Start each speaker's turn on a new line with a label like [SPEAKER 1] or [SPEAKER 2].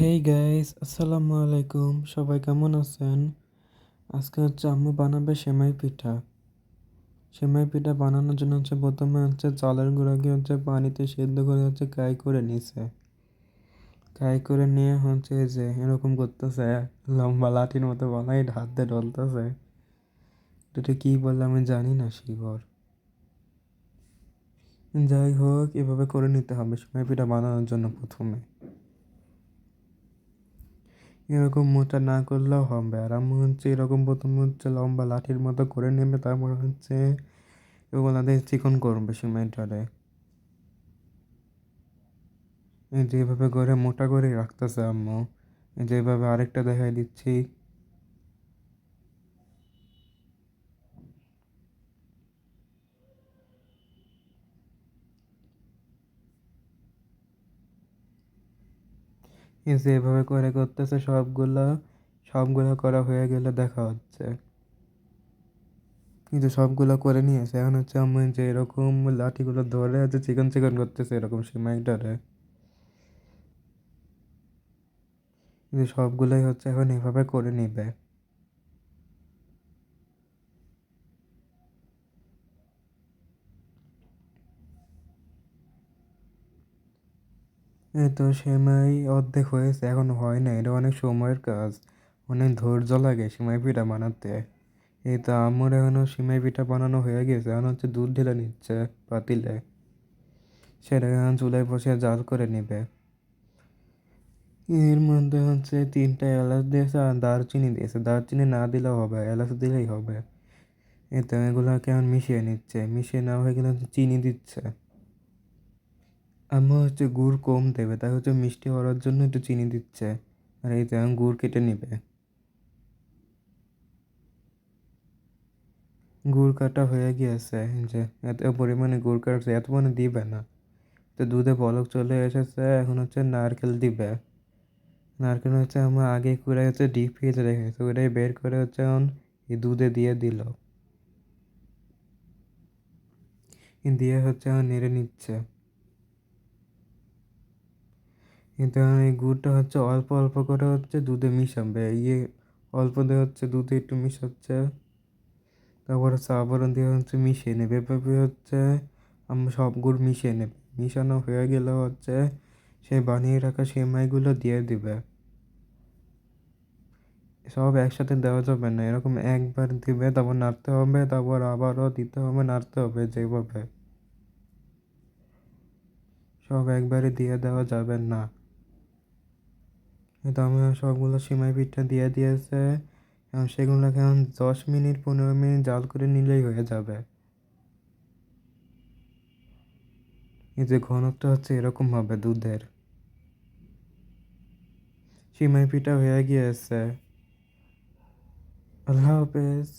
[SPEAKER 1] Hey guys আসসালামু আলাইকুম সবাই কেমন আছেন? আজকে হচ্ছে আম্মু বানাবে সেমাই পিঠা। সেমাই পিঠা বানানোর জন্য হচ্ছে প্রথমে হচ্ছে চালের গুঁড়াকে হচ্ছে পানিতে সেদ্ধ করে হচ্ছে কাই করে নিছে। কাই করে নিয়ে হচ্ছে যে এরকম করতেছে, লম্বা লাঠির মতো বানাই হাত দিয়ে ডলতেছে। এটা কী বললে আমি জানি না, শিবর। যাই হোক, এভাবে করে নিতে হবে সেমাই পিঠা বানানোর জন্য প্রথমে। এরকম মোচা না করলেও হবে। আর আমি হচ্ছে এরকম প্রথমে হচ্ছে লম্বা লাঠির মতো করে নেবে তারপর হচ্ছে ওগুলাতে চিকন করবে সিমেন্টারে যেভাবে করে মোটা করে রাখতেছে আম্মু। যেভাবে আরেকটা দেখাই দিচ্ছি। যেভাবে করে করতেছে, সবগুলো সবগুলো করা হয়ে গেলে দেখা হচ্ছে। কিন্তু সবগুলো করে নিয়েছে। এখন হচ্ছে আমি যে এরকম লাঠিগুলো ধরে আছে চিকন চিকন করতেছে এরকম সিমাইটারে কিন্তু সবগুলোই হচ্ছে এখন এভাবে করে নিবে। তো সেমাই অর্ধেক হয়েছে, এখন হয় না, এটা অনেক সময়ের কাজ। অনেক ধৈর্য লাগে সেমাই পিঠা বানাতে। এই তো আমার এখনও সিমাই পিঠা বানানো হয়ে গেছে, এখন হচ্ছে দুধ ঢেলে নিচ্ছে পাতিলে। সেটা এখন চুলায় বসে জাল করে নেবে। এর মধ্যে হচ্ছে তিনটা এলাচ দিয়েছে আর দারচিনি দিয়েছে। দারচিনি না দিলেও হবে, এলাচ দিলেই হবে। এই তো এগুলোকে এখন মিশিয়ে নিচ্ছে, মিশিয়ে নেওয়া হয়ে গেলে চিনি দিচ্ছে। আম্মা হচ্ছে গুড় কম দেবে, তাই হচ্ছে মিষ্টি হওয়ার জন্য একটু চিনি দিচ্ছে। আর এই এখন গুড় কেটে নিবে। গুড় কাটা হয়ে গিয়েছে, যে এত পরিমাণে গুড় কাটছে, এত মানে দিবে না। তো দুধে বলক চলে এসেছে, এখন হচ্ছে নারকেল দিবে। নারকেল হচ্ছে আমার আগে করে হচ্ছে ডিপ ফ্রিজে রেখেছে ওটাই বের করে হচ্ছে এখন এই দুধে দিয়ে দিল। দিয়ে হচ্ছে এখন নেড়ে নিচ্ছে। কিন্তু এই গুড়টা হচ্ছে অল্প অল্প করে হচ্ছে দুধে মিশাবে। ইয়ে অল্প দিয়ে হচ্ছে দুধে একটু মিশাচ্ছে। তারপর হচ্ছে আবারও দিয়ে হচ্ছে মিশিয়ে নেবে। এভাবে হচ্ছে আমরা সব গুড় মিশিয়ে নেবে। মিশানো হয়ে গেলে হচ্ছে সে বানিয়ে রাখা সেমাইগুলো দিয়ে দিবে। সব একসাথে দেওয়া যাবে না। এরকম একবার দিবে, তারপর নাড়তে হবে, তারপর আবারও দিতে হবে, নাড়তে হবে যেভাবে। সব একবারে দিয়ে দেওয়া যাবে না। তো আমি সবগুলো সিমাই পিঠটা দিয়ে দিয়েছে। এবং সেগুলোকে এখন দশ মিনিট, পনেরো মিনিট জাল করে নিলেই হয়ে যাবে। এই যে ঘনত্ব হচ্ছে এরকম হবে দুধের। সিমাই পিঠা হয়ে গিয়েছে। আল্লাহ হাফেজ।